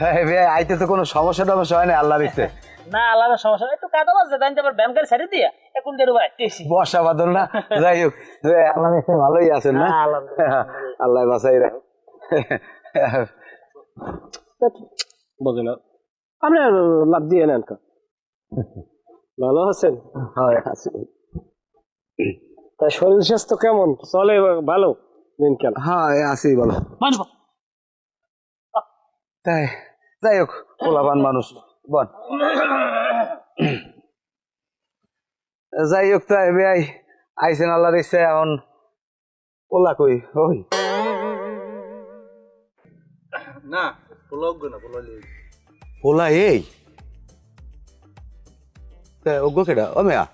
হ্যাঁ ভাই আইতে তো কোনো সমস্যা টমস্যা হয় না আল্লাহর ইচ্ছে। না সমস্যা একটু কাদা বাজছে তাই আবার ব্যায়াম ছেড়ে দিয়া এখন দেড় ভাই বর্ষা বাদল না। যাই হোক ভাই, আল্লাহর ভালোই আছেন না? আল্লাহ বাসাই রাখ বোঝে না। আপনি লাভ দিয়ে নেন কা ভালো আছেন? হয় আছে। তা শরীর স্বাস্থ্য কেমন? চলে ভালো? দিন কেন হ্যাঁ আছি বলো তাই। যাই হোক পোলাপান মানুষ। বল। যাই হোক তাই ভাই আইসেন আল্লাহর ইচ্ছে এখন পোলা কই? ওই। না পোলাও না লিয়ে পোলা এই? অজ্ঞ কেডা? ও মেয়া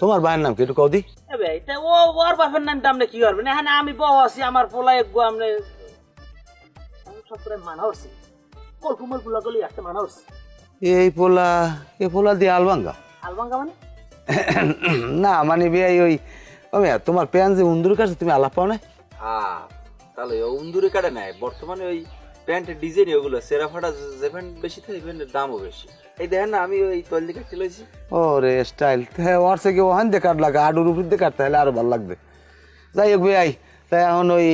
তোমার ভাইয়ের নাম কি? একটু কদি ও ওর বাপের নামটা আপনি কি করবেন এখানে আমি বউ আছি আমার পোলাই গো আপনি আমি সব করে মানা কলকুমলগুলা গলি একটা মানা উঠছি এই পোলা এই পোলা দিয়ে আলবাঙ্গা? আলবাঙ্গা মানে? না মানে ভাই ওই ও তোমার প্যান যে উন্দুর কাছে তুমি আলাপ পাও না হ্যাঁ তাহলে উন্দুরে কাটে নাই। বর্তমানে ওই প্যান্টের ডিজাইন ওগুলো সেরা ফাটা যে প্যান্ট বেশি থাকে প্যান্টের দামও বেশি। এই দেখেন না আমি ওই তৈল দিকে চলেছি ও রে স্টাইল। হ্যাঁ ওর থেকে ওখান দিয়ে কাট লাগে আডুর উপর দিয়ে কাটতে হলে আরও ভালো লাগবে। যাই হোক ভাই তাই এখন ওই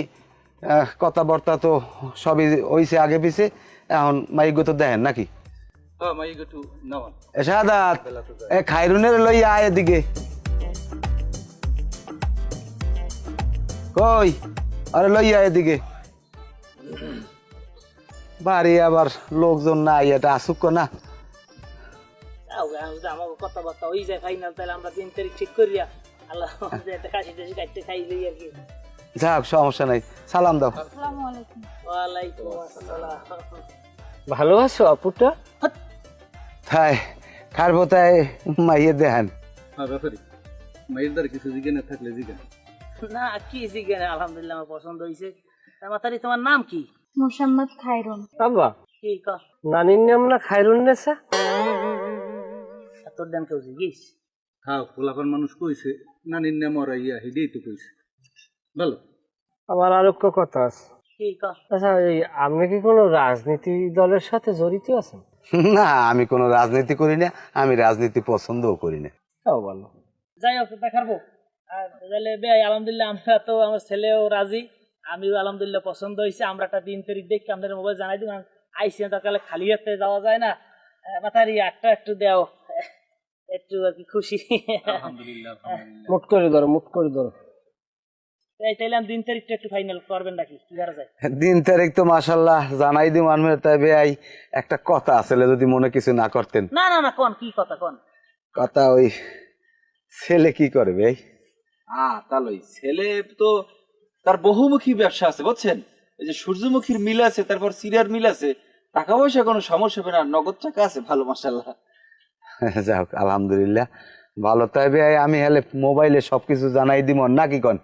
আহ, কথাবার্তা তো সবই হইছে আগে পিছে। এখন মাইক তো দেখেন নাকি? সাদাত এ খাইরুনের লই আয় এদিকে। কই? আরে লই আয় এদিকে। বাড়ি আবার লোকজন নাই এটা আসুক না। আমাকে কথাবার্তা ওই যায় ফাইনাল তাহলে আমরা তিন তারিখ ঠিক করিয়া আল্লাহ কাশি টাশি কাটতে খাই লই আর কি। যাক সমস্যা নাই। সালাম দাও। ওয়ালাইকুম আসসালাম। ভালো আছো আপুটা? তাই খারবো তাই মাইয়ে দেহান? হ্যাঁ ব্যাপারি দ্বারা কিছু জিজ্ঞেস না থাকলে জিজ্ঞেস না। কি জিজ্ঞেস আলহামদুলিল্লাহ আমার পছন্দ হয়েছে মাতারি তোমার নাম কি? মোসাম্মদ খায়রুন। বাবা কি ক? নানির নাম না খাইরুন নেসা তোর নাম কেউ জিজ্ঞেস? হ্যাঁ পোলাপান মানুষ কইছে নানির নাম ওরা ইয়া হিডেই তো কইছে। ভালো আমার আর কথা আছে। আচ্ছা এই আপনি কি কোনো রাজনীতি দলের সাথে জড়িত আছেন? না আমি কোনো রাজনীতি করি না আমি রাজনীতি পছন্দও করি না। তাও ভালো। যাই হোক দেখাবো আর তাহলে ভাই আলহামদুলিল্লাহ আমরা তো আমার ছেলেও রাজি আমিও আলহামদুলিল্লাহ পছন্দ হয়েছে। আমরা একটা দিন তারিখ দেখে আমাদের মোবাইল জানাই দিন আইসি তাহলে খালি হাতে যাওয়া যায় না। মাথারি আটটা একটু দেও। একটু আর কি খুশি। আলহামদুলিল্লাহ আলহামদুলিল্লাহ। মুট করে ধরো মুট করে ধরো। দিন তারিখটা একটু ফাইনাল করবেন নাকি? যায়? দিন তারিখ তো মাসাল্লাহ জানাই একটা কথা আসলে যদি মনে কিছু না করতেন। না না না কোন? কি কথা কোন? কথা ওই ছেলে কি করে ভাই? হ্যাঁ তাহলে ছেলে তো তার বহুমুখী ব্যবসা আছে বুঝছেন? এই যে সূর্যমুখীর মিল আছে তারপর সিরিয়ার মিল আছে টাকা পয়সা কোনো সমস্যা হবে না নগদ টাকা আছে ভালো মাসাল্লাহ যাই হোক আলহামদুলিল্লাহ ভালো। তাই ভাই আমি হলে মোবাইলে সবকিছু জানাই দিব নাকি কন?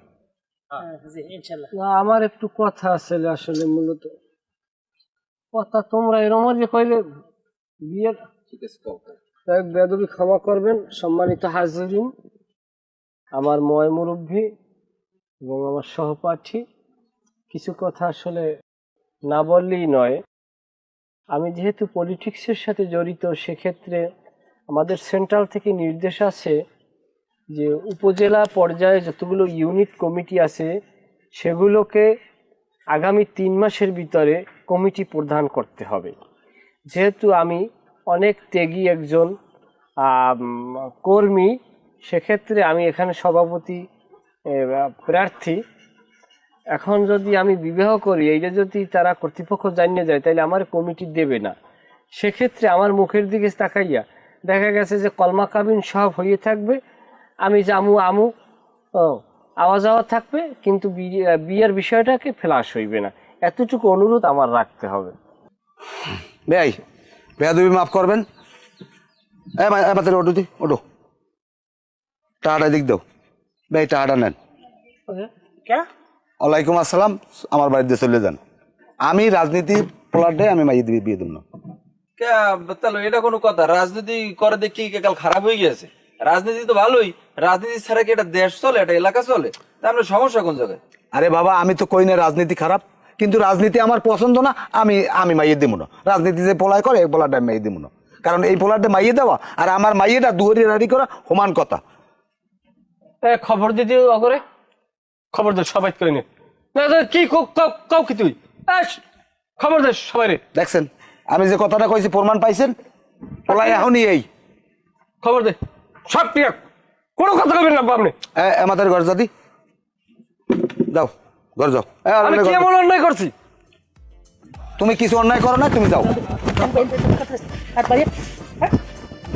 না আমার একটু কথা আছে আসলে মূলত। কথা তোমরা এরম যে কইলে বিয়ের ঠিক আছে বেদবি ক্ষমা করবেন সম্মানিত হাজিরিন আমার ময় মুরব্বী এবং আমার সহপাঠী। কিছু কথা আসলে না বললেই নয়। আমি যেহেতু পলিটিক্সের সাথে জড়িত সেক্ষেত্রে আমাদের সেন্ট্রাল থেকে নির্দেশ আছে যে উপজেলা পর্যায়ে যতগুলো ইউনিট কমিটি আছে, সেগুলোকে আগামী তিন মাসের ভিতরে কমিটি প্রদান করতে হবে। যেহেতু আমি অনেক ত্যাগী একজন কর্মী, সেক্ষেত্রে আমি এখানে সভাপতি প্রার্থী। এখন যদি আমি বিবাহ করি এইটা যদি তারা কর্তৃপক্ষ জানিয়ে যায় তাহলে আমার কমিটি দেবে না। সেক্ষেত্রে আমার মুখের দিকে তাকাইয়া দেখা গেছে যে কলমা কাবিন সব হয়ে থাকবে আমি জামু আমু। ও আওয়া যাওয়া থাকবে কিন্তু বিয়ে- বিয়ের বিষয়টাকে ফ্লাশ হইবে না। এতটুকু অনুরোধ আমার রাখতে হবে। ভাই বেয়াদবি মাফ করবেন। ওটো দি ওটো টাকাটা দিক দাও। ভাই টাকাটা নেন। কে? ওয়ালাইকুম আসসালাম আমার বাড়িতে চলে যান। আমি রাজনীতি প্লাটে আমি মাইয়ে দিবি বিয়ে দেব না। কে, তাহলে এটা কোনো কথা? রাজনীতি করে দেখি কি কাল খারাপ হয়ে গেছে রাজনীতি তো ভালোই রাজনীতি ছাড়া কি এটা দেশ চলে এটা এলাকা চলে? তা আমরা সমস্যা কোন জায়গায়? আরে বাবা আমি তো কই না রাজনীতি খারাপ কিন্তু রাজনীতি আমার পছন্দ না আমি আমি মাইয়ে দিব না। রাজনীতি যে পোলায় করে এই পোলাটা মাইয়ে দিব না। কারণ এই পোলাটা মাইয়ে দেওয়া আর আমার মাইয়েটা দুয়ারি রাড়ি করা সমান কথা। এ, খবর দিদি অগরে খবর দে সবাই করে নে। না না, কি কও- কও কও কি তুই? এ, শ- খবর দে সবাই রে। দেখছেন আমি যে কথাটা কইছি প্রমাণ পাইছেন? পোলায় এখনই এই। খবর দে। সব ক্লিয়ার। কোনো কথা কবেন না আপনি আমাদের ঘর যাও ঘর যাও। আমি কি এমন অন্যায় করছি? তুমি কিছু অন্যায় করো না তুমি যাও। আর বাইরে?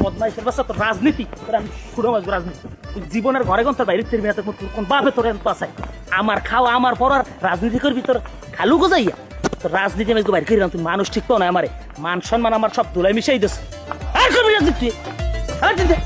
বদমাইশের বাচ্চা তোর রাজনীতি। আমি খুঁড়ো মাছ রাজনীতি। জীবনের ঘরে কোন বাইরে বাপে তোর এত আমার খাওয়া আমার পর রাজনীতি করবি তোর খালু গোজাইয়া? তোর রাজনীতি আমি বাইরে করিলাম তুই মানুষ ঠিক তো না আমারে? মান সম্মান আমার সব ধুলাই মিশাই দিস। আর করবি রাজনীতি আর চিন্তা